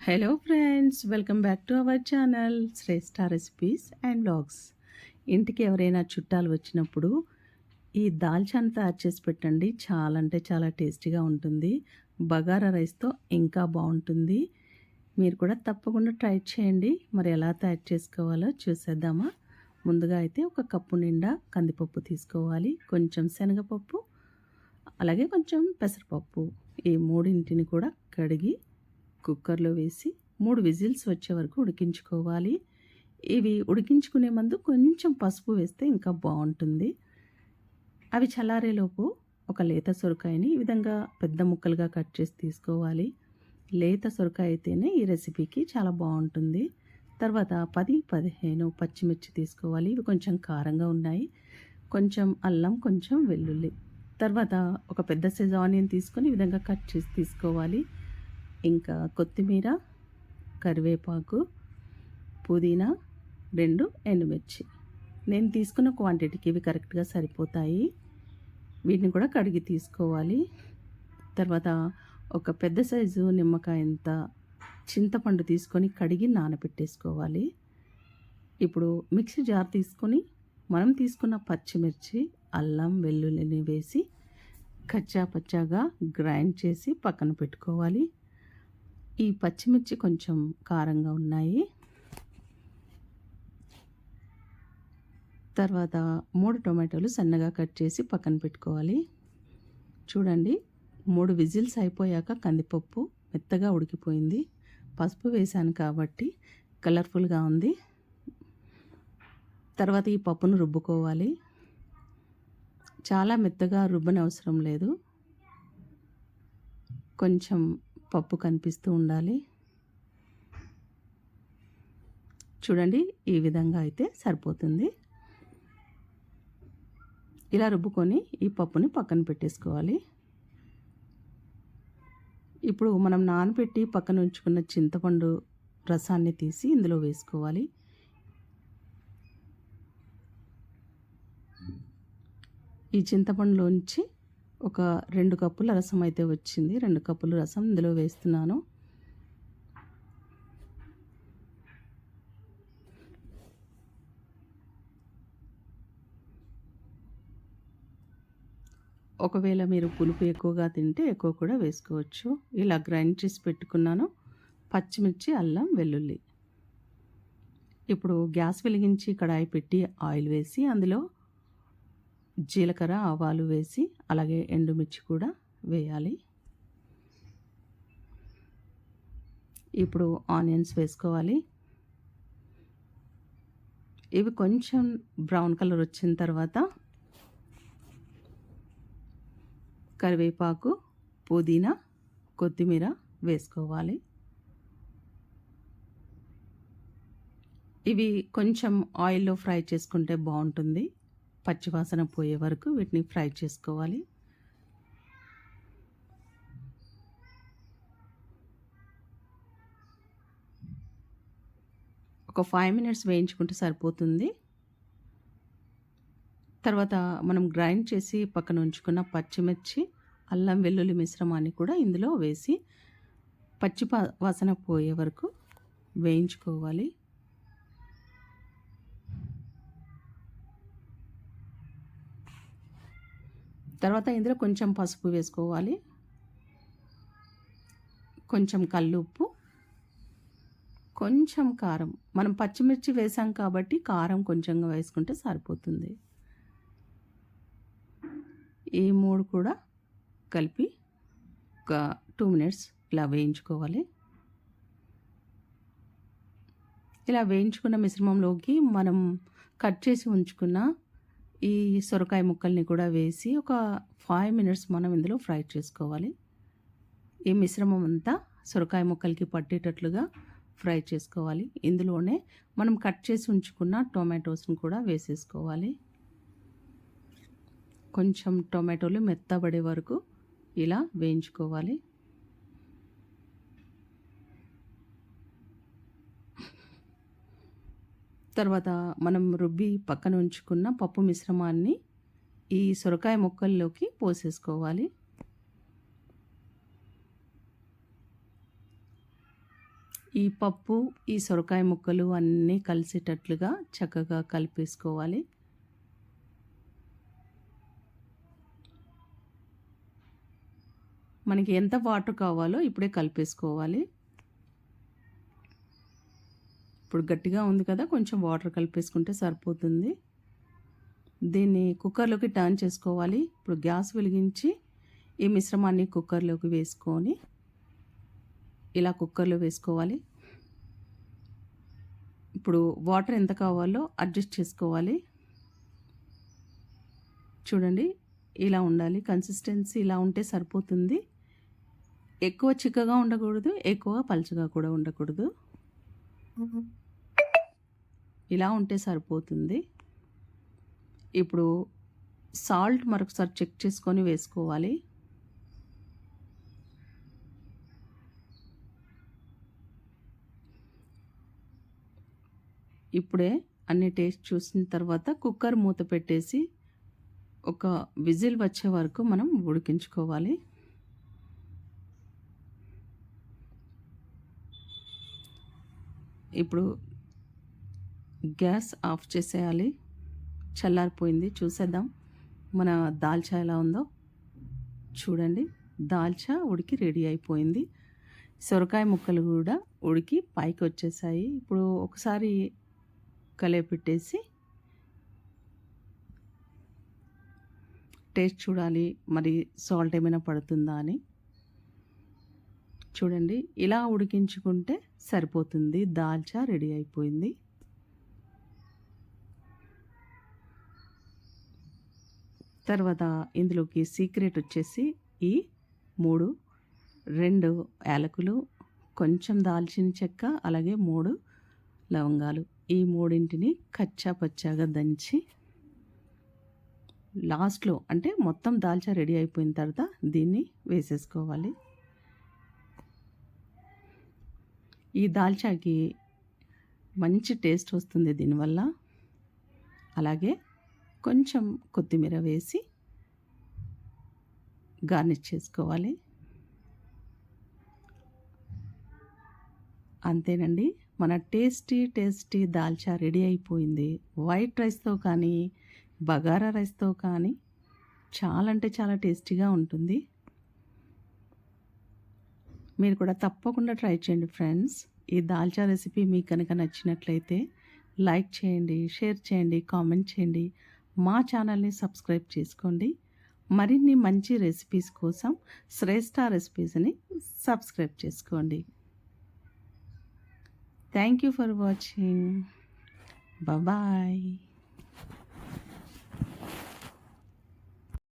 Hello friends welcome back to our channel Shreshta recipes and blogs ఇంటికి ఎవరైనా చుట్టాలు వచ్చినప్పుడు ఈ దాల్చాన్ని తయారు చేసి పెట్టండి. చాలా అంటే చాలా టేస్టీగా ఉంటుంది. బగారా రైస్తో ఇంకా బాగుంటుంది. మీరు కూడా తప్పకుండా ట్రై చేయండి. మరి ఎలా తయారు చేసుకోవాలో చూసేద్దామా? ముందుగా అయితే ఒక కప్పు నిండా కందిపప్పు తీసుకోవాలి. కొంచెం శనగపప్పు అలాగే కొంచెం పెసరపప్పు. ఈ మూడింటిని కూడా కడిగి కుక్కర్లో వేసి మూడు విజిల్స్ వచ్చే వరకు ఉడికించుకోవాలి. ఇవి ఉడికించుకునే ముందు కొంచెం పసుపు వేస్తే ఇంకా బాగుంటుంది. అవి చల్లారేలోపు ఒక లేత సొరకాయని ఈ విధంగా పెద్ద ముక్కలుగా కట్ చేసి తీసుకోవాలి. లేత సొరకాయ అయితేనే ఈ రెసిపీకి చాలా బాగుంటుంది. తర్వాత పది పదిహేను పచ్చిమిర్చి తీసుకోవాలి. ఇవి కొంచెం కారంగా ఉన్నాయి. కొంచెం అల్లం కొంచెం వెల్లుల్లి. తర్వాత ఒక పెద్ద సైజ్ ఆనియన్ తీసుకొని ఈ విధంగా కట్ చేసి తీసుకోవాలి. ఇంకా కొత్తిమీర కరివేపాకు పుదీనా రెండు ఎండుమిర్చి. నేను తీసుకున్న క్వాంటిటీకి ఇవి కరెక్ట్గా సరిపోతాయి. వీటిని కూడా కడిగి తీసుకోవాలి. తర్వాత ఒక పెద్ద సైజు నిమ్మకాయంత చింతపండు తీసుకొని కడిగి నానబెట్టేసుకోవాలి ఇప్పుడు మిక్సీ జార్ తీసుకొని మనం తీసుకున్న పచ్చిమిర్చి అల్లం వెల్లుల్లిని వేసి కచ్చా పచ్చాగా గ్రైండ్ చేసి పక్కన పెట్టుకోవాలి. ఈ పచ్చిమిర్చి కొంచెం కారంగా ఉన్నాయి. తర్వాత మూడు టొమాటోలు సన్నగా కట్ చేసి పక్కన పెట్టుకోవాలి. చూడండి మూడు విజిల్స్ అయిపోయాక కందిపప్పు మెత్తగా ఉడికిపోయింది. పసుపు వేశాను కాబట్టి కలర్ఫుల్గా ఉంది. తర్వాత ఈ పప్పును రుబ్బుకోవాలి. చాలా మెత్తగా రుబ్బని అవసరం లేదు. కొంచెం పప్పు కనిపిస్తూ ఉండాలి. చూడండి ఈ విధంగా అయితే సరిపోతుంది. ఇలా రుబ్బుకొని ఈ పప్పుని పక్కన పెట్టేసుకోవాలి. ఇప్పుడు మనం నానబెట్టి పక్కన ఉంచుకున్న చింతపండు రసాన్ని తీసి ఇందులో వేసుకోవాలి. ఈ చింతపండులోంచి ఒక రెండు కప్పుల రసం అయితే వచ్చింది. రెండు కప్పులు రసం ఇందులో వేస్తున్నాను. ఒకవేళ మీరు పులుపు ఎక్కువగా తింటే ఎక్కువ కూడా వేసుకోవచ్చు. ఇలా గ్రైండ్ చేసి పెట్టుకున్నాను. పచ్చిమిర్చి అల్లం వెల్లుల్లి. ఇప్పుడు గ్యాస్ వెలిగించి కడాయి పెట్టి ఆయిల్ వేసి అందులో జీలకర్ర ఆవాలు వేసి అలాగే ఎండుమిర్చి కూడా వేయాలి. ఇప్పుడు ఆనియన్స్ వేసుకోవాలి. ఇవి కొంచెం బ్రౌన్ కలర్ వచ్చిన తర్వాత కరివేపాకు పుదీనా కొత్తిమీర వేసుకోవాలి. ఇవి కొంచెం ఆయిల్లో ఫ్రై చేసుకుంటే బాగుంటుంది. పచ్చివాసన పోయే వరకు వీటిని ఫ్రై చేసుకోవాలి. ఒక ఫైవ్ మినిట్స్ వేయించుకుంటే సరిపోతుంది. తర్వాత మనం గ్రైండ్ చేసి పక్కన ఉంచుకున్న పచ్చిమిర్చి అల్లం వెల్లుల్లి మిశ్రమాన్ని కూడా ఇందులో వేసి పచ్చి వాసన పోయే వరకు వేయించుకోవాలి. తర్వాత ఇందులో కొంచెం పసుపు వేసుకోవాలి. కొంచెం కల్లుప్పు. కొంచెం కారం. మనం పచ్చిమిర్చి వేసాం కాబట్టి కారం కొంచెంగా వేసుకుంటే సరిపోతుంది. ఈ మూడు కూడా కలిపి ఒక టూ మినిట్స్ ఇలా వేయించుకోవాలి. ఇలా వేయించుకున్న మిశ్రమంలోకి మనం కట్ చేసి ఉంచుకున్న ఈ సొరకాయ ముక్కల్ని కూడా వేసి ఒక ఫైవ్ మినిట్స్ మనం ఇందులో ఫ్రై చేసుకోవాలి. ఈ మిశ్రమం అంతా సొరకాయ ముక్కలకి పట్టేటట్లుగా ఫ్రై చేసుకోవాలి. ఇందులోనే మనం కట్ చేసి ఉంచుకున్న టొమాటోస్ని కూడా వేసేసుకోవాలి. కొంచెం టొమాటోలు మెత్తబడే వరకు ఇలా వేయించుకోవాలి. తర్వాత మనం రుబ్బి పక్కన ఉంచుకున్న పప్పు మిశ్రమాన్ని ఈ సొరకాయ ముక్కల్లోకి పోసేసుకోవాలి. ఈ పప్పు ఈ సొరకాయ ముక్కలు అన్నీ కలిసేటట్లుగా చక్కగా కలిపేసుకోవాలి. మనకి ఎంత వాటర్ కావాలో ఇప్పుడే కలిపేసుకోవాలి. ఇప్పుడు గట్టిగా ఉంది కదా కొంచెం వాటర్ కలిపేసుకుంటే సరిపోతుంది. దీన్ని కుక్కర్లోకి టర్న్ చేసుకోవాలి. ఇప్పుడు గ్యాస్ వెలిగించి ఈ మిశ్రమాన్ని కుక్కర్లోకి వేసుకొని ఇలా కుక్కర్లో వేసుకోవాలి. ఇప్పుడు వాటర్ ఎంత కావాలో అడ్జస్ట్ చేసుకోవాలి. చూడండి ఇలా ఉండాలి. కన్సిస్టెన్సీ ఇలా ఉంటే సరిపోతుంది. ఎక్కువ చిక్కగా ఉండకూడదు ఎక్కువ పలుచగా కూడా ఉండకూడదు. ఇలా ఉంటే సరిపోతుంది. ఇప్పుడు సాల్ట్ మరొకసారి చెక్ చేసుకొని వేసుకోవాలి. ఇప్పుడే అన్ని టేస్ట్ చూసిన తర్వాత కుక్కర్ మూత పెట్టేసి ఒక విజిల్ వచ్చే వరకు మనం ఉడికించుకోవాలి. ఇప్పుడు గ్యాస్ ఆఫ్ చేసేయాలి. చల్లారిపోయింది. చూసేద్దాం. మన దాల్చా ఎలా ఉందో. చూడండి. దాల్చా ఉడికి రెడీ అయిపోయింది. సొరకాయ ముక్కలు కూడా ఉడికి పైకి వచ్చేసాయి. ఇప్పుడు ఒకసారి కలిపెట్టేసి టేస్ట్ చూడాలి. మరి సాల్ట్ ఏమైనా పడుతుందా అని. చూడండి. ఇలా ఉడికించుకుంటే సరిపోతుంది. దాల్చా రెడీ అయిపోయింది. తర్వాత ఇందులోకి సీక్రెట్ వచ్చేసి ఈ మూడు రెండు యాలకులు కొంచెం దాల్చిన చెక్క అలాగే మూడు లవంగాలు. ఈ మూడింటిని కచ్చా పచ్చాగా దంచి లాస్ట్లో అంటే మొత్తం దాల్చా రెడీ అయిపోయిన తర్వాత దీన్ని వేసేసుకోవాలి. ఈ దాల్చాకి మంచి టేస్ట్ వస్తుంది దీనివల్ల. అలాగే కొంచెం కొత్తిమీర వేసి గార్నిష్ చేసుకోవాలి. అంతేనండి మన టేస్టీ టేస్టీ దాల్చా రెడీ అయిపోయింది. వైట్ రైస్తో కానీ బగారా రైస్తో కానీ చాలా అంటే చాలా టేస్టీగా ఉంటుంది. మీరు కూడా తప్పకుండా ట్రై చేయండి ఫ్రెండ్స్. ఈ దాల్చా రెసిపీ మీకు కనుక నచ్చినట్లయితే లైక్ చేయండి షేర్ చేయండి కామెంట్ చేయండి. మా ఛానల్ని సబ్స్క్రైబ్ చేసుకోండి. మరిన్ని మంచి రెసిపీస్ కోసం శ్రేష్ఠ రెసిపీస్ని సబ్స్క్రైబ్ చేసుకోండి. Thank you for watching bye